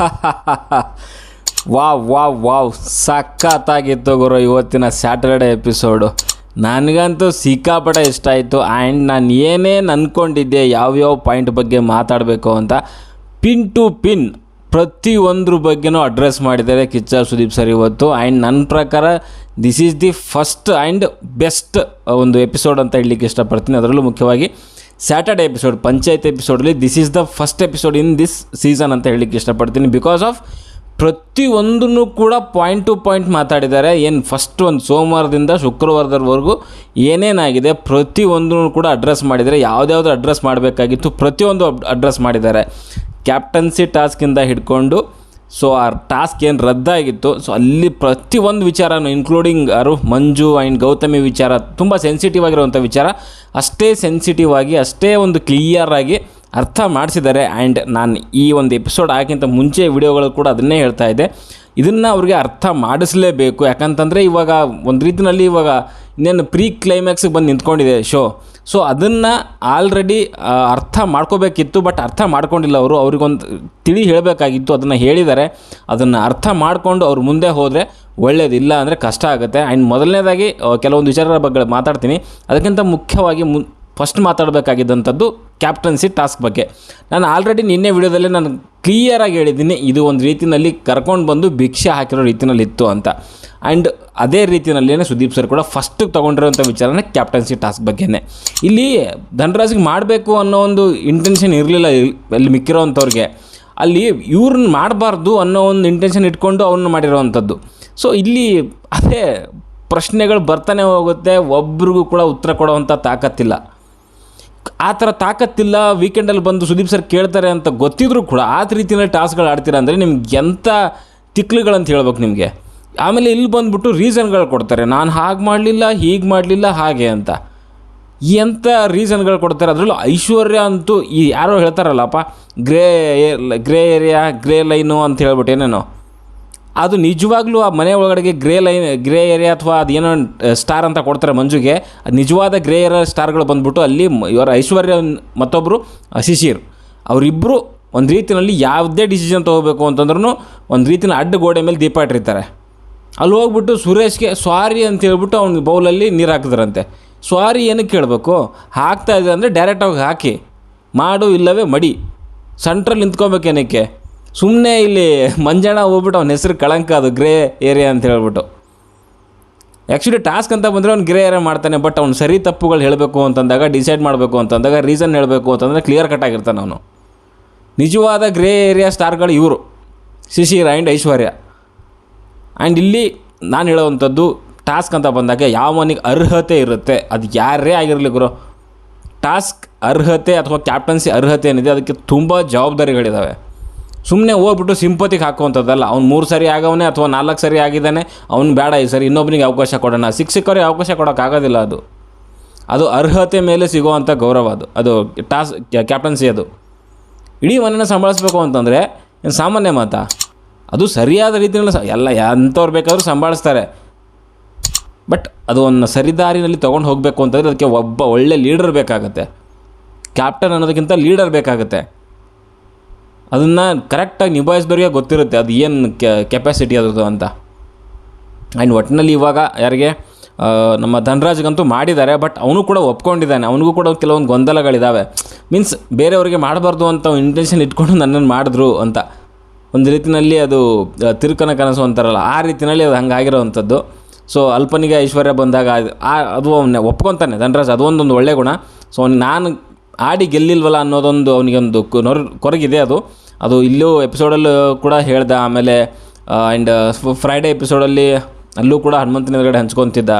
Wow wow wow. ಸಖತ್ತಾಗಿತ್ತು ಗುರು ಇವತ್ತಿನ ಸ್ಯಾಟರ್ಡೆ ಎಪಿಸೋಡು. ನನಗಂತೂ ಸಿಕ್ಕಾಪಟ್ಟೆ ಇಷ್ಟ ಆಯಿತು. ಆ್ಯಂಡ್ ನಾನು ಏನೇನು ಅಂದ್ಕೊಂಡಿದ್ದೆ ಯಾವ್ಯಾವ ಪಾಯಿಂಟ್ ಬಗ್ಗೆ ಮಾತಾಡಬೇಕು ಅಂತ ಪಿನ್ ಟು ಪಿನ್ ಪ್ರತಿಯೊಂದ್ರ ಬಗ್ಗೆನೂ ಅಡ್ರೆಸ್ ಮಾಡಿದ್ದಾರೆ ಕಿಚ್ಚ ಸುದೀಪ್ ಸರ್ ಇವತ್ತು. ಆ್ಯಂಡ್ ನನ್ನ ಪ್ರಕಾರ this is the first and best ಒಂದು ಎಪಿಸೋಡ್ ಅಂತ ಹೇಳಲಿಕ್ಕೆ ಇಷ್ಟಪಡ್ತೀನಿ. ಅದರಲ್ಲೂ ಮುಖ್ಯವಾಗಿ Saturday episode panchayat ಎಪಿಸೋಡಲ್ಲಿ this is the first episode in this season ಅಂತ ಹೇಳಲಿಕ್ಕೆ ಇಷ್ಟಪಡ್ತೀನಿ. ಬಿಕಾಸ್ ಆಫ್ ಪ್ರತಿಯೊಂದನ್ನು ಕೂಡ ಪಾಯಿಂಟ್ ಟು ಪಾಯಿಂಟ್ ಮಾತಾಡಿದ್ದಾರೆ. ಏನು ಫಸ್ಟ್ ಒಂದು ಸೋಮವಾರದಿಂದ ಶುಕ್ರವಾರದವರೆಗೂ ಏನೇನಾಗಿದೆ ಪ್ರತಿಯೊಂದನ್ನು ಕೂಡ ಅಡ್ರೆಸ್ ಮಾಡಿದ್ದಾರೆ ಯಾವುದ್ಯಾವುದು ಅಡ್ರೆಸ್ ಮಾಡಬೇಕಾಗಿತ್ತು ಪ್ರತಿಯೊಂದು ಅಡ್ರೆಸ್ ಮಾಡಿದ್ದಾರೆ. ಕ್ಯಾಪ್ಟನ್ಸಿ ಟಾಸ್ಕಿಂದ ಹಿಡ್ಕೊಂಡು ಸೊ ಆ ಟಾಸ್ಕ್ ಏನು ರದ್ದಾಗಿತ್ತು? ಸೊ ಅಲ್ಲಿ ಪ್ರತಿಯೊಂದು ವಿಚಾರನೂ ಇನ್ಕ್ಲೂಡಿಂಗ್ ಯಾರು ಮಂಜು ಆ್ಯಂಡ್ ಗೌತಮಿ ವಿಚಾರ, ತುಂಬ ಸೆನ್ಸಿಟಿವ್ ಆಗಿರುವಂಥ ವಿಚಾರ, ಅಷ್ಟೇ ಸೆನ್ಸಿಟಿವ್ ಆಗಿ, ಅಷ್ಟೇ ಒಂದು ಕ್ಲಿಯರ್ ಆಗಿ ಅರ್ಥ ಮಾಡಿಸಿದ್ದಾರೆ. ಆ್ಯಂಡ್ ನಾನು ಈ ಒಂದು ಎಪಿಸೋಡ್ ಆಗಿಂತ ಮುಂಚೆ ವಿಡಿಯೋಗಳು ಕೂಡ ಅದನ್ನೇ ಹೇಳ್ತಾ ಇದ್ದೆ. ಇದನ್ನು ಅವ್ರಿಗೆ ಅರ್ಥ ಮಾಡಿಸಲೇಬೇಕು. ಯಾಕಂತಂದರೆ ಇವಾಗ ಒಂದು ರೀತಿಯಲ್ಲಿ ಇವಾಗ ಇನ್ನೇನು ಪ್ರೀ ಕ್ಲೈಮ್ಯಾಕ್ಸಿಗೆ ಬಂದು ನಿಂತ್ಕೊಂಡಿದೆ ಶೋ ಸೊ ಅದನ್ನು ಆಲ್ರೆಡಿ ಅರ್ಥ ಮಾಡ್ಕೋಬೇಕಿತ್ತು ಬಟ್ ಅರ್ಥ ಮಾಡ್ಕೊಂಡಿಲ್ಲ ಅವರು. ಅವ್ರಿಗೊಂದು ತಿಳಿ ಹೇಳಬೇಕಾಗಿತ್ತು, ಅದನ್ನು ಹೇಳಿದ್ದಾರೆ ಅದನ್ನು ಅರ್ಥ ಮಾಡಿಕೊಂಡು ಅವ್ರು ಮುಂದೆ ಹೋದರೆ ಒಳ್ಳೆಯದಿಲ್ಲ ಅಂದರೆ ಕಷ್ಟ ಆಗುತ್ತೆ. ಆ್ಯಂಡ್ ಮೊದಲನೇದಾಗಿ ಕೆಲವೊಂದು ವಿಚಾರಗಳ ಬಗ್ಗೆ ಮಾತಾಡ್ತೀನಿ. ಅದಕ್ಕಿಂತ ಮುಖ್ಯವಾಗಿ ಮುನ್ ಫಸ್ಟ್ ಮಾತಾಡಬೇಕಾಗಿದ್ದಂಥದ್ದು ಕ್ಯಾಪ್ಟನ್ಸಿ ಟಾಸ್ಕ್ ಬಗ್ಗೆ. ನಾನು ಆಲ್ರೆಡಿ ನಿನ್ನೆ ವಿಡಿಯೋದಲ್ಲಿ ನಾನು ಕ್ಲಿಯರಾಗಿ ಹೇಳಿದ್ದೀನಿ, ಇದು ಒಂದು ರೀತಿಯಲ್ಲಿ ಕರ್ಕೊಂಡು ಬಂದು ಭಿಕ್ಷೆ ಹಾಕಿರೋ ರೀತಿಯಲ್ಲಿ ಇತ್ತು ಅಂತ. ಆ್ಯಂಡ್ ಅದೇ ರೀತಿಯಲ್ಲೇ ಸುದೀಪ್ ಸರ್ ಕೂಡ ಫಸ್ಟ್ ತೊಗೊಂಡಿರೋಂಥ ವಿಚಾರನೇ ಕ್ಯಾಪ್ಟನ್ಸಿ ಟಾಸ್ಕ್ ಬಗ್ಗೆನೇ. ಇಲ್ಲಿ ಧನರಾಜ್ಗೆ ಮಾಡಬೇಕು ಅನ್ನೋ ಒಂದು ಇಂಟೆನ್ಷನ್ ಇರಲಿಲ್ಲ, ಅಲ್ಲಿ ಮಿಕ್ಕಿರೋವಂಥವ್ರಿಗೆ ಅಲ್ಲಿ ಇವ್ರನ್ನ ಮಾಡಬಾರ್ದು ಅನ್ನೋ ಒಂದು ಇಂಟೆನ್ಷನ್ ಇಟ್ಕೊಂಡು ಅವ್ರನ್ನ ಮಾಡಿರೋವಂಥದ್ದು. ಸೊ ಇಲ್ಲಿ ಅದೇ ಪ್ರಶ್ನೆಗಳು ಬರ್ತಾನೆ ಹೋಗುತ್ತೆ, ಒಬ್ರಿಗೂ ಕೂಡ ಉತ್ತರ ಕೊಡೋವಂಥ ತಾಕತ್ತಿಲ್ಲ. ಆ ಥರ ತಾಕತ್ತಿಲ್ಲ ವೀಕೆಂಡಲ್ಲಿ ಬಂದು ಸುದೀಪ್ ಸರ್ ಕೇಳ್ತಾರೆ ಅಂತ ಗೊತ್ತಿದ್ರೂ ಕೂಡ ಆ ರೀತಿಯಲ್ಲಿ ಟಾಸ್ಕ್ಗಳು ಆಡ್ತೀರಾ ಅಂದರೆ ನಿಮ್ಗೆ ಎಂಥ ತಿಕ್ಲುಗಳಂತ ಹೇಳ್ಬೇಕು ನಿಮಗೆ. ಆಮೇಲೆ ಇಲ್ಲಿ ಬಂದುಬಿಟ್ಟು ರೀಸನ್ಗಳು ಕೊಡ್ತಾರೆ, ನಾನು ಹಾಗೆ ಮಾಡಲಿಲ್ಲ, ಹೀಗೆ ಮಾಡಲಿಲ್ಲ, ಹಾಗೆ ಅಂತ. ಎಂಥ ರೀಸನ್ಗಳು ಕೊಡ್ತಾರೆ? ಅದರಲ್ಲೂ ಐಶ್ವರ್ಯ ಅಂತೂ ಈ ಯಾರೋ ಹೇಳ್ತಾರಲ್ಲಪ್ಪ grey grey area grey line ಅಂತ ಹೇಳ್ಬಿಟ್ಟು ಏನೇನೋ. ಅದು ನಿಜವಾಗ್ಲೂ ಆ ಮನೆ ಒಳಗಡೆಗೆ ಗ್ರೇ ಲೈನ್, ಗ್ರೇ ಏರಿಯಾ ಅಥವಾ ಅದೇನೋ ಸ್ಟಾರ್ ಅಂತ ಕೊಡ್ತಾರೆ ಮಂಜುಗೆ. ಅದು ನಿಜವಾದ ಗ್ರೇ ಏರಿಯಾ ಸ್ಟಾರ್ಗಳು ಬಂದ್ಬಿಟ್ಟು ಅಲ್ಲಿ ಇವರ ಐಶ್ವರ್ಯ ಮತ್ತೊಬ್ಬರು ಶಿಶಿರ್ ಅವರಿಬ್ಬರು ಒಂದು ರೀತಿಯಲ್ಲಿ ಯಾವುದೇ ಡಿಸಿಷನ್ ತೊಗೋಬೇಕು ಅಂತಂದ್ರೂ ಒಂದು ರೀತಿನ ಅಡ್ಡ ಗೋಡೆ ಮೇಲೆ ದೀಪ ಇಟ್ಟಿರ್ತಾರೆ. ಅಲ್ಲಿ ಹೋಗ್ಬಿಟ್ಟು ಸುರೇಶ್ಗೆ ಸ್ವಾರಿ ಅಂತ ಹೇಳ್ಬಿಟ್ಟು ಅವ್ನ ಬೌಲಲ್ಲಿ ನೀರು ಹಾಕಿದ್ರಂತೆ ಸ್ವಾರಿ ಏನಕ್ಕೆ ಕೇಳಬೇಕು? ಹಾಕ್ತಾ ಇದೆ ಅಂದರೆ ಡೈರೆಕ್ಟಾಗಿ ಹಾಕಿ. ಮಾಡು ಇಲ್ಲವೇ ಮಡಿ. ಸೆಂಟ್ರಲ್ಲಿ ನಿಂತ್ಕೊಬೇಕೇನಕ್ಕೆ ಸುಮ್ಮನೆ ಇಲ್ಲಿ ಮಂಜಣ್ಣ ಹೋಗ್ಬಿಟ್ಟು ಅವನ ಹೆಸರು ಕಳಂಕ, ಅದು ಗ್ರೇ ಏರಿಯಾ ಅಂತ ಹೇಳ್ಬಿಟ್ಟು. ಆ್ಯಕ್ಚುಲಿ ಟಾಸ್ಕ್ ಅಂತ ಬಂದರೆ ಅವ್ನು ಗ್ರೇ ಏರಿಯಾ ಮಾಡ್ತಾನೆ ಬಟ್ ಅವ್ನು ಸರಿ ತಪ್ಪುಗಳು ಹೇಳಬೇಕು ಅಂತಂದಾಗ ಡಿಸೈಡ್ ಮಾಡಬೇಕು ಅಂತಂದಾಗ ರೀಸನ್ ಹೇಳಬೇಕು ಅಂತಂದರೆ ಕ್ಲಿಯರ್ ಕಟ್ ಆಗಿರ್ತಾನೆ ಅವನು. ನಿಜವಾದ ಗ್ರೇ ಏರಿಯಾ ಸ್ಟಾರ್ಗಳು ಇವರು, ಶಿಶಿರ್ ಆ್ಯಂಡ್ ಐಶ್ವರ್ಯ. ಆ್ಯಂಡ್ ಇಲ್ಲಿ ನಾನು ಹೇಳೋವಂಥದ್ದು ಟಾಸ್ಕ್ ಅಂತ ಬಂದಾಗ ಯಾವನಿಗೆ ಅರ್ಹತೆ ಇರುತ್ತೆ, ಅದು ಯಾರೇ ಆಗಿರಲಿ ಗುರು. ಟಾಸ್ಕ್ ಅರ್ಹತೆ ಅಥವಾ ಕ್ಯಾಪ್ಟನ್ಸಿ ಅರ್ಹತೆ ಏನಿದೆ, ಅದಕ್ಕೆ ತುಂಬ ಜವಾಬ್ದಾರಿಗಳಿದ್ದಾವೆ ಸುಮ್ಮನೆ ಹೋಗ್ಬಿಟ್ಟು ಸಿಂಪತಿಗೆ ಹಾಕುವಂಥದ್ದಲ್ಲ. ಅವ್ನು ಮೂರು ಸರಿ ಆಗವನೇ ಅಥವಾ ನಾಲ್ಕು ಸರಿ ಆಗಿದ್ದಾನೆ, ಅವ್ನು ಬೇಡ ಈ ಸರಿ ಇನ್ನೊಬ್ಬನಿಗೆ ಅವಕಾಶ ಕೊಡೋಣ. ಶಿಕ್ಷಕರಿಗೆ ಅವಕಾಶ ಕೊಡೋಕ್ಕಾಗೋದಿಲ್ಲ ಅದು. ಅದು ಅರ್ಹತೆ ಮೇಲೆ ಸಿಗುವಂಥ ಗೌರವ ಅದು. ಅದು ಟಾಸ್ ಕ್ಯಾಪ್ಟನ್ಸಿ ಅದು. ಇಡೀ ಮನೇನ ಸಂಭಾಳಿಸ್ಬೇಕು ಅಂತಂದರೆ ಸಾಮಾನ್ಯ ಮಾತಾ, ಅದು ಸರಿಯಾದ ರೀತಿಯಲ್ಲಿ ಎಲ್ಲ ಎಂಥವ್ರು ಬೇಕಾದರೂ ಸಂಭಾಳಿಸ್ತಾರೆ. ಬಟ್ ಅದು ಒಂದು ಸರಿದಾರಿನಲ್ಲಿ ತೊಗೊಂಡು ಹೋಗಬೇಕು ಅಂತಂದರೆ, ಅದಕ್ಕೆ ಒಬ್ಬ ಒಳ್ಳೆ ಲೀಡರ್ ಬೇಕಾಗತ್ತೆ. ಕ್ಯಾಪ್ಟನ್ ಅನ್ನೋದಕ್ಕಿಂತ ಲೀಡರ್ ಬೇಕಾಗತ್ತೆ. ಅದನ್ನು ಕರೆಕ್ಟಾಗಿ ನಿಭಾಯಿಸಿದವ್ರಿಗೆ ಗೊತ್ತಿರುತ್ತೆ ಅದು ಏನು ಕೆಪಾಸಿಟಿ ಅದ್ರದ್ದು ಅಂತ. ಆ್ಯಂಡ್ ಒಟ್ಟಿನಲ್ಲಿ ಇವಾಗ ಯಾರಿಗೆ ನಮ್ಮ ಧನರಾಜ್ಗಂತೂ ಮಾಡಿದ್ದಾರೆ ಬಟ್ ಅವನು ಕೂಡ ಒಪ್ಕೊಂಡಿದ್ದಾನೆ. ಅವನಿಗೂ ಕೂಡ ಕೆಲವೊಂದು ಗೊಂದಲಗಳಿದ್ದಾವೆ ಮೀನ್ಸ್ ಬೇರೆಯವರಿಗೆ ಮಾಡಬಾರ್ದು ಅಂತ ಇಂಟೆನ್ಷನ್ ಇಟ್ಕೊಂಡು ನನ್ನನ್ನು ಮಾಡಿದ್ರು ಅಂತ. ಒಂದು ರೀತಿಯಲ್ಲಿ ಅದು ತಿರುಕನ ಕನಸು ಅಂತಾರಲ್ಲ, ಆ ರೀತಿಯಲ್ಲಿ ಅದು ಹಂಗಾಗಿರೋವಂಥದ್ದು. ಸೊ ಅಲ್ಪನಿಗೆ ಐಶ್ವರ್ಯ ಬಂದಾಗ ಅದು- ಅದು ಅವನ್ನ ಒಪ್ಕೊತಾನೆ, ಧನರಾಜ್. ಅದು ಒಂದೊಂದು ಒಳ್ಳೆ ಗುಣ. ಸೊ ಅವ್ನು ನಾನು ಆಡಿ ಗೆಲ್ಲಿಲ್ವಲ್ಲ ಅನ್ನೋದೊಂದು ಅವನಿಗೊಂದು ಕೊರಗಿದೆ ಅದು. ಅದು ಇಲ್ಲೂ ಎಪಿಸೋಡಲ್ಲೂ ಕೂಡ ಹೇಳ್ದೆ, ಆಮೇಲೆ ಆ್ಯಂಡ್ ಫ್ರೈಡೇ ಎಪಿಸೋಡಲ್ಲಿ ಅಲ್ಲೂ ಕೂಡ ಹನುಮಂತನ ಎದುರುಗಡೆ ಹಂಚ್ಕೊತಿದ್ದ.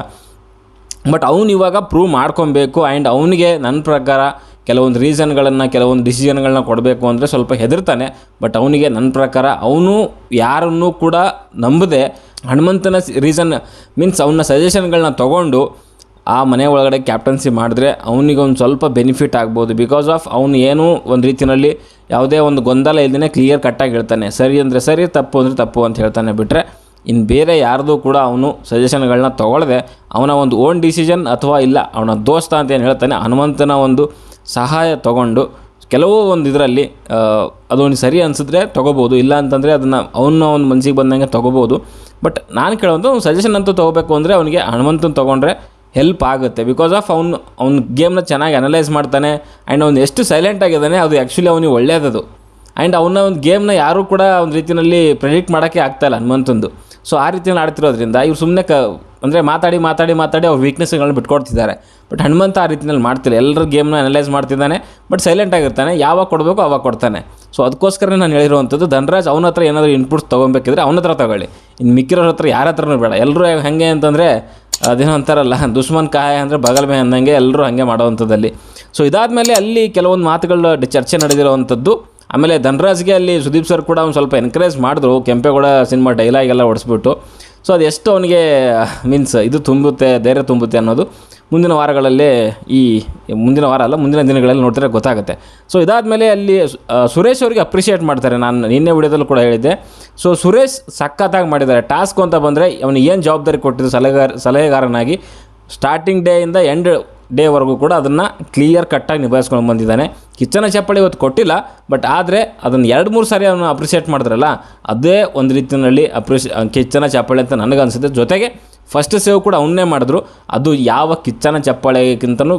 ಬಟ್ ಅವನು ಇವಾಗ ಪ್ರೂವ್ ಮಾಡ್ಕೊಬೇಕು ಆ್ಯಂಡ್ ಅವನಿಗೆ ನನ್ನ ಪ್ರಕಾರ ಕೆಲವೊಂದು ರೀಸನ್ಗಳನ್ನು ಕೆಲವೊಂದು ಡಿಸಿಷನ್ಗಳನ್ನ ಕೊಡಬೇಕು ಅಂದರೆ ಸ್ವಲ್ಪ ಹೆದರ್ತಾನೆ. ಬಟ್ ಅವನಿಗೆ ನನ್ನ ಪ್ರಕಾರ ಅವನು ಯಾರನ್ನೂ ಕೂಡ ನಂಬದೆ ಹನುಮಂತನ ರೀಸನ್ ಮೀನ್ಸ್ ಅವನ ಸಜೆಷನ್ಗಳನ್ನ ತೊಗೊಂಡು ಆ ಮನೆ ಒಳಗಡೆ ಕ್ಯಾಪ್ಟನ್ಸಿ ಮಾಡಿದ್ರೆ ಅವನಿಗೆ ಒಂದು ಸ್ವಲ್ಪ ಬೆನಿಫಿಟ್ ಆಗ್ಬೋದು. ಬಿಕಾಸ್ ಆಫ್ ಅವನು ಏನು ಒಂದು ರೀತಿಯಲ್ಲಿ ಯಾವುದೇ ಒಂದು ಗೊಂದಲ ಇಲ್ಲದೇ ಕ್ಲಿಯರ್ ಕಟ್ಟಾಗಿ ಹೇಳ್ತಾನೆ. ಸರಿ ಅಂದರೆ ಸರಿ, ತಪ್ಪು ಅಂದರೆ ತಪ್ಪು ಅಂತ ಹೇಳ್ತಾನೆ ಬಿಟ್ಟರೆ ಇನ್ನು ಬೇರೆ ಯಾರ್ದು ಕೂಡ ಅವನು ಸಜೆಷನ್ಗಳನ್ನ ತೊಗೊಳ್ಳದೆ ಅವನ ಒಂದು ಓನ್ ಡಿಸಿಷನ್ ಅಥವಾ ಇಲ್ಲ, ಅವನ ದೋಸ್ತ ಅಂತ ಏನು ಹೇಳ್ತಾನೆ, ಹನುಮಂತನ ಒಂದು ಸಹಾಯ ತಗೊಂಡು ಕೆಲವು ಒಂದು ಇದರಲ್ಲಿ ಅದೊಂದು ಸರಿ ಅನಿಸಿದ್ರೆ ತೊಗೋಬೋದು. ಇಲ್ಲ ಅಂತಂದರೆ ಅದನ್ನು ಅವನ ಒಂದು ಮನಸ್ಸಿಗೆ ಬಂದಂಗೆ ತೊಗೋಬೋದು. ಬಟ್ ನಾನು ಕೇಳೋದು ಸಜೆಷನ್ ಅಂತೂ ತೊಗೋಬೇಕು ಅಂದರೆ ಅವನಿಗೆ ಹನುಮಂತನ ತೊಗೊಂಡ್ರೆ ಹೆಲ್ಪ್ ಆಗುತ್ತೆ. ಬಿಕಾಸ್ ಆಫ್ ಅವ್ನು, ಅವ್ನ ಗೇಮ್ನ ಚೆನ್ನಾಗಿ ಅನಲೈಸ್ ಮಾಡ್ತಾನೆ ಆ್ಯಂಡ್ ಅವ್ನು ಎಷ್ಟು ಸೈಲೆಂಟ್ ಆಗಿದ್ದಾನೆ, ಅದು ಆ್ಯಕ್ಚುಲಿ ಅವನಿಗೆ ಒಳ್ಳೆಯದದು ಆ್ಯಂಡ್ ಅವನ ಒಂದು ಗೇಮ್ನ ಯಾರೂ ಕೂಡ ಒಂದು ರೀತಿಯಲ್ಲಿ ಪ್ರೆಡಿಕ್ಟ್ ಮಾಡೋಕ್ಕೆ ಆಗ್ತಾಯಿಲ್ಲ ಹನುಮಂತಂದು. ಸೊ ಆ ರೀತಿಯಲ್ಲಿ ಆಡ್ತಿರೋದ್ರಿಂದ ಇವ್ರು ಸುಮ್ಮನೆ ಕ ಅಂದರೆ ಮಾತಾಡಿ ಮಾತಾಡಿ ಮಾತಾಡಿ ಅವ್ರ ವೀಕ್ನೆಸ್ಗಳನ್ನ ಬಿಟ್ಕೊಡ್ತಿದ್ದಾರೆ. ಬಟ್ ಹನುಮಂತ ಆ ರೀತಿಯಲ್ಲಿ ಮಾಡ್ತಿಲ್ಲ. ಎಲ್ಲರ ಗೇಮ್ನ ಅನಲೈಸ್ ಮಾಡ್ತಿದ್ದಾನೆ ಬಟ್ ಸೈಲೆಂಟ್ ಆಗಿರ್ತಾನೆ. ಯಾವಾಗ ಕೊಡಬೇಕು ಅವಾಗ ಕೊಡ್ತಾನೆ. ಸೊ ಅದಕ್ಕೋಸ್ಕರ ನಾನು ಹೇಳಿರುವಂಥದ್ದು, ಧನರಾಜ್ ಅವನ ಹತ್ರ ಏನಾದರೂ ಇನ್ಪುಟ್ಸ್ ತೊಗೊಬೇಕಿದ್ರೆ ಅವನ ಹತ್ರ ತಗೊಳ್ಳಿ. ಇನ್ನು ಮಿಕ್ಕಿರೋರ ಹತ್ರ ಯಾರ ಹತ್ರನೂ ಬೇಡ. ಎಲ್ಲರೂ ಹಾಗೆ ಅಂತಂದರೆ, ಅದೇನೋ ಅಂತಾರಲ್ಲ, ದುಶ್ಮನ್ ಕಾಯ ಅಂದರೆ ಬಗಲ್ ಮೇ ಅಂದಂಗೆ ಎಲ್ಲರೂ ಹಾಗೆ ಮಾಡೋವಂಥದ್ದಲ್ಲಿ. ಸೊ ಇದಾದಮೇಲೆ ಅಲ್ಲಿ ಕೆಲವೊಂದು ಮಾತುಗಳ ಚರ್ಚೆ ನಡೆದಿರುವಂಥದ್ದು. ಆಮೇಲೆ ಧನರಾಜ್ಗೆ ಅಲ್ಲಿ ಸುದೀಪ್ ಸರ್ ಕೂಡ ಒಂದು ಸ್ವಲ್ಪ ಎನ್ಕರೇಜ್ ಮಾಡಿದ್ರು. ಕೆಂಪೇಗೌಡ ಸಿನಿಮಾ ಡೈಲಾಗ್ ಎಲ್ಲ ಹೊಡಿಸ್ಬಿಟ್ಟು ಸೊ ಅದು ಎಷ್ಟು ಅವನಿಗೆ ಮೀನ್ಸ್ ಇದು ತುಂಬುತ್ತೆ, ಧೈರ್ಯ ತುಂಬುತ್ತೆ ಅನ್ನೋದು ಮುಂದಿನ ವಾರಗಳಲ್ಲಿ ಈ, ಮುಂದಿನ ವಾರ ಅಲ್ಲ, ಮುಂದಿನ ದಿನಗಳಲ್ಲಿ ನೋಡಿದ್ರೆ ಗೊತ್ತಾಗುತ್ತೆ. ಸೊ ಇದಾದಮೇಲೆ ಅಲ್ಲಿ ಸುರೇಶ್ ಅವರಿಗೆ ಅಪ್ರಿಷಿಯೇಟ್ ಮಾಡ್ತಾರೆ. ನಾನು ನಿನ್ನೆ ವಿಡಿಯೋದಲ್ಲೂ ಕೂಡ ಹೇಳಿದ್ದೆ. ಸೊ ಸುರೇಶ್ ಸಖತ್ತಾಗಿ ಮಾಡಿದ್ದಾರೆ. ಟಾಸ್ಕ್ ಅಂತ ಬಂದರೆ ಅವನಿಗೆ ಏನು ಜವಾಬ್ದಾರಿ ಕೊಟ್ಟಿದ್ದು ಸಲಹೆಗಾರ, ಸಲಹೆಗಾರನಾಗಿ ಸ್ಟಾರ್ಟಿಂಗ್ ಡೇಯಿಂದ ಎಂಡ್ ಡೇವರೆಗೂ ಕೂಡ ಅದನ್ನು ಕ್ಲಿಯರ್ ಕಟ್ಟಾಗಿ ನಿಭಾಯಿಸ್ಕೊಂಡು ಬಂದಿದ್ದಾನೆ. ಕಿಚನ ಚಪ್ಪಳಿ ಇವತ್ತು ಕೊಟ್ಟಿಲ್ಲ ಬಟ್ ಆದರೆ ಅದನ್ನು ಎರಡು ಮೂರು ಸಾರಿ ಅವನು ಅಪ್ರಿಷಿಯೇಟ್ ಮಾಡಿದ್ರಲ್ಲ, ಅದೇ ಒಂದು ರೀತಿಯಲ್ಲಿ ಅಪ್ರಿಷಿ ಕಿಚ್ಚನ ಚಪ್ಪಾಳಿ ಅಂತ ನನಗೆ ಅನಿಸುತ್ತೆ ಜೊತೆಗೆ ಫಸ್ಟ್ ಸೇವ್ ಕೂಡ ಅವನ್ನೇ ಮಾಡಿದ್ರು. ಅದು ಯಾವ ಕಿಚ್ಚನ ಚಪ್ಪಾಳೆಗಿಂತನೂ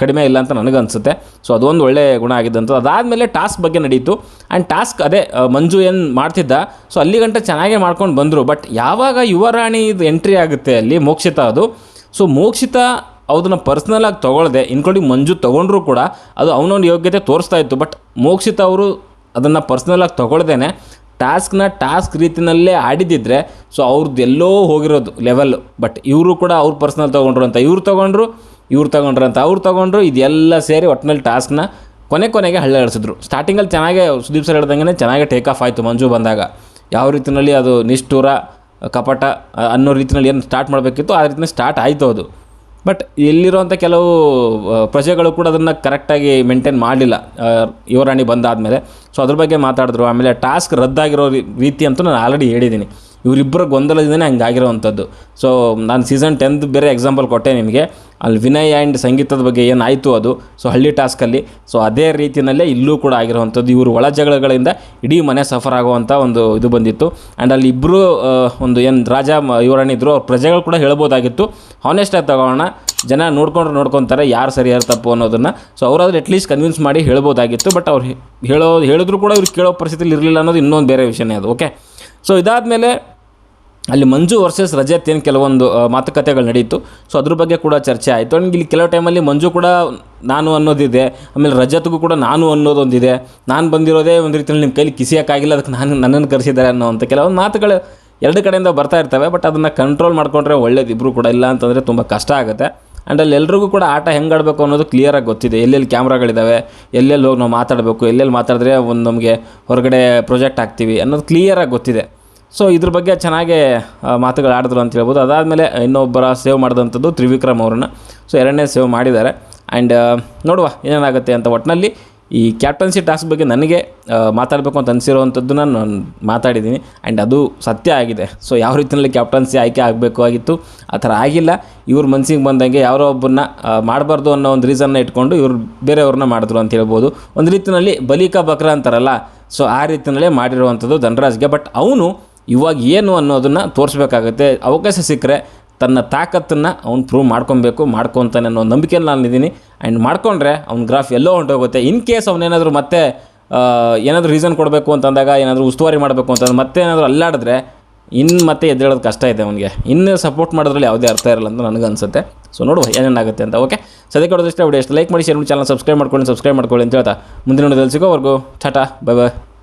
ಕಡಿಮೆ ಇಲ್ಲ ಅಂತ ನನಗೆ ಅನಿಸುತ್ತೆ ಸೊ ಅದೊಂದು ಒಳ್ಳೆಯ ಗುಣ ಆಗಿದ್ದಂಥದ್ದು ಅದಾದಮೇಲೆ ಟಾಸ್ಕ್ ಬಗ್ಗೆ ನಡೀತು. ಆ್ಯಂಡ್ ಟಾಸ್ಕ್ ಅದೇ ಮಂಜು ಏನು ಮಾಡ್ತಿದ್ದ ಸೊ ಅಲ್ಲಿ ಗಂಟ ಚೆನ್ನಾಗೇ ಮಾಡ್ಕೊಂಡು ಬಂದರು. ಬಟ್ ಯಾವಾಗ ಯುವರಾಣಿ ಇದು ಎಂಟ್ರಿ ಆಗುತ್ತೆ ಅಲ್ಲಿ, ಮೋಕ್ಷಿತ ಅದು. ಸೊ ಮೋಕ್ಷಿತ ಅದನ್ನು ಪರ್ಸ್ನಲಾಗಿ ತೊಗೊಳ್ದೆ ಇನ್ಕ್ಲೂಡಿಂಗ್ ಮಂಜು ತೊಗೊಂಡ್ರೂ ಕೂಡ ಅದು ಅವನೊಂದು ಯೋಗ್ಯತೆ ತೋರಿಸ್ತಾ ಇತ್ತು. ಬಟ್ ಮೋಕ್ಷಿತ ಅವರು ಅದನ್ನು ಪರ್ಸ್ನಲಾಗಿ ತೊಗೊಳ್ದೇನೆ ಟಾಸ್ಕ್ನ ಟಾಸ್ಕ್ ರೀತಿಯಲ್ಲೇ ಆಡಿದ್ದಿದ್ರೆ ಸೊ ಅವ್ರದ್ದು ಎಲ್ಲೋ ಹೋಗಿರೋದು ಲೆವೆಲ್ ಬಟ್ ಇವರು ಕೂಡ ಅವ್ರು ಪರ್ಸ್ನಲ್ ತೊಗೊಂಡ್ರು ಅಂತ. ಇವ್ರು ತೊಗೊಂಡ್ರು ಇವ್ರು ತೊಗೊಂಡ್ರು ಅಂತ. ಅವ್ರು ತೊಗೊಂಡ್ರು, ಇದೆಲ್ಲ ಸೇರಿ ಒಟ್ಟಿನಲ್ಲಿ ಟಾಸ್ಕ್ನ ಕೊನೆ ಕೊನೆಗೆ ಹಳ್ಳಾಡಿಸಿದ್ರು. ಸ್ಟಾರ್ಟಿಂಗಲ್ಲಿ ಚೆನ್ನಾಗೆ ಸುದೀಪ್ ಸರ್ ಹೇಳ್ದಂಗೆ ಚೆನ್ನಾಗಿ ಟೇಕ್ ಆಫ್ ಆಯಿತು ಮಂಜು ಬಂದಾಗ. ಯಾವ ರೀತಿಯಲ್ಲಿ ಅದು ನಿಷ್ಠೂರ, ಕಪಟ, ಅನ್ನೋ ರೀತಿಯಲ್ಲಿ ಏನು ಸ್ಟಾರ್ಟ್ ಮಾಡಬೇಕಿತ್ತು, ಆ ರೀತಿಯಲ್ಲಿ ಸ್ಟಾರ್ಟ್ ಆಯಿತು ಅದು. ಬಟ್ ಇಲ್ಲಿರುವಂಥ ಕೆಲವು ಪ್ರಜೆಗಳು ಕೂಡ ಅದನ್ನು ಕರೆಕ್ಟಾಗಿ ಮೇಂಟೈನ್ ಮಾಡಲಿಲ್ಲ. ಯುವರಾಣಿ ಬಂದಾದಮೇಲೆ. ಸೊ ಅದ್ರ ಬಗ್ಗೆ ಮಾತಾಡಿದ್ರು. ಆಮೇಲೆ ಟಾಸ್ಕ್ ರದ್ದಾಗಿರೋ ರೀತಿ ಅಂತೂ ನಾನು ಆಲ್ರೆಡಿ ಹೇಳಿದ್ದೀನಿ. ಇವರಿಬ್ಬರ ಗೊಂದಲದಿಂದನೇ ಹಂಗಾಗಿರೋವಂಥದ್ದು ಸೊ ನಾನು ಸೀಸನ್ ಟೆಂತ್ ಬೇರೆ ಎಕ್ಸಾಂಪಲ್ ಕೊಟ್ಟೆ ನಿಮಗೆ. ಅಲ್ಲಿ ವಿನಯ್ ಆ್ಯಂಡ್ ಸಂಗೀತದ ಬಗ್ಗೆ ಏನಾಯಿತು ಅದು? ಸೊ ಹಳ್ಳಿ ಟಾಸ್ಕಲ್ಲಿ ಸೊ ಅದೇ ರೀತಿಯಲ್ಲೇ ಇಲ್ಲೂ ಕೂಡ ಆಗಿರುವಂಥದ್ದು. ಇವರು ಒಳ ಜಗಳಗಳಿಂದ ಇಡೀ ಮನೆ ಸಫರ್ ಆಗುವಂಥ ಒಂದು ಇದು ಬಂದಿತ್ತು. ಆ್ಯಂಡ್ ಅಲ್ಲಿ ಇಬ್ಬರು ಒಂದು ಏನು ರಾಜ ಮ- ಯುವರಾಣಿ ಇದ್ರು. ಅವ್ರ ಪ್ರಜೆಗಳು ಕೂಡ ಹೇಳ್ಬೋದಾಗಿತ್ತು. ಹಾನೆಸ್ಟಾಗಿ ತಗೋಣ. ಜನ ನೋಡ್ಕೊಂಡ್ರೆ ನೋಡ್ಕೊತಾರೆ. ಯಾರು ಸರಿ, ಯಾರು ತಪ್ಪು ಅನ್ನೋದನ್ನು. ಸೊ ಅವರಾದ್ರೆ ಅಟ್ಲೀಸ್ಟ್ ಕನ್ವಿನ್ಸ್ ಮಾಡಿ ಹೇಳ್ಬೋದಾಗಿತ್ತು. ಬಟ್ ಅವ್ರು ಹೇಳೋ, ಹೇಳಿದ್ರು ಕೂಡ ಇವ್ರು ಕೇಳೋ ಪರಿಸ್ಥಿತಿಲಿ ಇರಲಿಲ್ಲ ಅನ್ನೋದು ಇನ್ನೊಂದು ಬೇರೆ ವಿಷಯನೇ ಅದು. ಓಕೆ ಸೊ ಇದಾದಮೇಲೆ ಅಲ್ಲಿ ಮಂಜು ವರ್ಸಸ್ ರಜತ್ ಏನು ಕೆಲವೊಂದು ಮಾತುಕತೆಗಳು ನಡೀತು. ಸೊ ಅದ್ರ ಬಗ್ಗೆ ಕೂಡ ಚರ್ಚೆ ಆಯಿತು. ಆ್ಯಂಡ್ ಇಲ್ಲಿ ಕೆಲವು ಟೈಮಲ್ಲಿ ಮಂಜು ಕೂಡ ನಾನು ಅನ್ನೋದಿದೆ. ಆಮೇಲೆ ರಜತ್ಗೂ ಕೂಡ ನಾನು ಅನ್ನೋದೊಂದಿದೆ. ನಾನು ಬಂದಿರೋದೇ ಒಂದು ರೀತಿಯಲ್ಲಿ ನಿಮ್ಮ ಕೈಲಿ ಕಿಸಿಯೋಕ್ಕಾಗಿಲ್ಲ, ಅದಕ್ಕೆ ನಾನು ನನ್ನನ್ನು ಕರೆಸಿದ್ದಾರೆ ಅನ್ನೋವಂಥ ಕೆಲವೊಂದು ಮಾತುಗಳು ಎರಡು ಕಡೆಯಿಂದ ಬರ್ತಾ ಇರ್ತವೆ. ಬಟ್ ಅದನ್ನು ಕಂಟ್ರೋಲ್ ಮಾಡ್ಕೊಂಡ್ರೆ ಒಳ್ಳೇದು ಇಬ್ಬರು ಕೂಡ ಇಲ್ಲ ಅಂತಂದರೆ ತುಂಬ ಕಷ್ಟ ಆಗುತ್ತೆ. ಆ್ಯಂಡ್ ಅಲ್ಲಿ ಎಲ್ರಿಗೂ ಕೂಡ ಆಟ ಹೆಂಗೆ ಆಡಬೇಕು ಅನ್ನೋದು ಕ್ಲಿಯರಾಗಿ ಗೊತ್ತಿದೆ. ಎಲ್ಲೆಲ್ಲಿ ಕ್ಯಾಮ್ರಾಗಳಿದ್ದಾವೆ ಎಲ್ಲೆಲ್ಲಿ ಹೋಗಿ ನಾವು ಮಾತಾಡಬೇಕು, ಎಲ್ಲೆಲ್ಲಿ ಮಾತಾಡಿದ್ರೆ ಒಂದು ನಮಗೆ ಹೊರಗಡೆ ಪ್ರೊಜೆಕ್ಟ್ ಆಗ್ತೀವಿ ಅನ್ನೋದು ಕ್ಲಿಯರಾಗಿ ಗೊತ್ತಿದೆ. ಸೊ ಇದ್ರ ಬಗ್ಗೆ ಚೆನ್ನಾಗೇ ಆ, ಮಾತುಗಳು ಆಡಿದ್ರು ಅಂತ ಹೇಳ್ಬೋದು. ಅದಾದಮೇಲೆ ಇನ್ನೊಬ್ಬರ ಸೇವ್ ಮಾಡಿದಂಥದ್ದು ತ್ರಿವಿಕ್ರಮ್ ಅವ್ರನ್ನ. ಸೊ ಎರಡನೇ ಸೇವ್ ಮಾಡಿದ್ದಾರೆ. ಆ್ಯಂಡ್ ನೋಡುವ ಏನೇನಾಗುತ್ತೆ ಅಂತ ಒಟ್ಟಿನಲ್ಲಿ ಈ ಕ್ಯಾಪ್ಟನ್ಸಿ ಟಾಸ್ಕ್ ಬಗ್ಗೆ ನನಗೆ ಮಾತಾಡಬೇಕು ಅಂತ ಅನಿಸಿರುವಂಥದ್ದನ್ನ ನಾನು ಮಾತಾಡಿದ್ದೀನಿ. ಆ್ಯಂಡ್ ಅದು ಸತ್ಯ ಆಗಿದೆ. ಸೊ ಯಾವ ರೀತಿಯಲ್ಲಿ ಕ್ಯಾಪ್ಟನ್ಸಿ ಆಯ್ಕೆ ಆಗಬೇಕು ಆಗಿತ್ತು ಆ ಥರ ಆಗಿಲ್ಲ. ಇವ್ರ ಮನಸ್ಸಿಗೆ ಬಂದಂಗೆ ಯಾರೋ ಒಬ್ಬರನ್ನ ಮಾಡಬಾರ್ದು ಅನ್ನೋ ಒಂದು ರೀಸನ್ನ ಇಟ್ಕೊಂಡು ಇವ್ರು ಬೇರೆಯವ್ರನ್ನ ಮಾಡಿದ್ರು ಅಂತ ಹೇಳ್ಬೋದು. ಒಂದು ರೀತಿಯಲ್ಲಿ ಬಲಿಕಾ ಬಕ್ರ ಅಂತಾರಲ್ಲ ಸೊ ಆ ರೀತಿಯಲ್ಲೇ ಮಾಡಿರುವಂಥದ್ದು ಧನರಾಜ್ಗೆ. ಬಟ್ ಅವನು ಇವಾಗ ಏನು ಅನ್ನೋದನ್ನು ತೋರಿಸ್ಬೇಕಾಗತ್ತೆ. ಅವಕಾಶ ಸಿಕ್ಕರೆ ತನ್ನ ತಾಕತ್ತನ್ನು ಅವ್ನು ಪ್ರೂವ್ ಮಾಡ್ಕೊಬೇಕು ಮಾಡ್ಕೊತಾನೆ ಅನ್ನೋ ನಂಬಿಕೆಯಲ್ಲಿ ನಾನು ಇದ್ದೀನಿ. ಆ್ಯಂಡ್ ಮಾಡ್ಕೊಂಡ್ರೆ ಅವ್ನ ಗ್ರಾಫ್ ಎಲ್ಲೋ ಹೊಂಟೋಗುತ್ತೆ. ಇನ್ ಕೇಸ್ ಅವನೇನಾದರೂ ಮತ್ತೆ ಏನಾದರೂ ರೀಸನ್ ಕೊಡಬೇಕು ಅಂತಂದಾಗ, ಏನಾದರೂ ಉಸ್ತುವಾರಿ ಮಾಡಬೇಕು ಅಂತಂದ್ರೆ ಮತ್ತೆ ಏನಾದರೂ ಅಲ್ಲಾಡಿದ್ರೆ ಇನ್ನು ಮತ್ತೆ ಎದ್ದೇಳೋದು ಕಷ್ಟ ಇದೆ ಅವನಿಗೆ. ಇನ್ನು ಸಪೋರ್ಟ್ ಮಾಡೋದ್ರಲ್ಲಿ ಯಾವುದೇ ಅರ್ಥ ಇರಲ್ಲ ಅಂತ ನನಗೆ ಅನಿಸುತ್ತೆ. ಸೊ ನೋಡುವ ಏನೇನಾಗುತ್ತೆ ಅಂತ ಓಕೆ ಸದ್ಯಕ್ಕೆ ಕೊಡೋದಷ್ಟೇ ವಿಡಿಯೋ ಎಷ್ಟು ಲೈಕ್ ಮಾಡಿ ಶೇರ್ ಮಾಡಿ ಚಾನಲ್ ಸಬ್ಸ್ಕ್ರೈಬ್ ಮಾಡ್ಕೊಳ್ಳಿ ಸಬ್ಸ್ಕ್ರೈಬ್ ಮಾಡ್ಕೊಳ್ಳಿ ಅಂತ ಹೇಳ್ತಾ. ಮುಂದಿನ ವಿಡಿಯೋದಲ್ಲಿ ಸಿಗೋವರೆಗೂ, ಟಾಟಾ ಬೈ ಬಾಯ್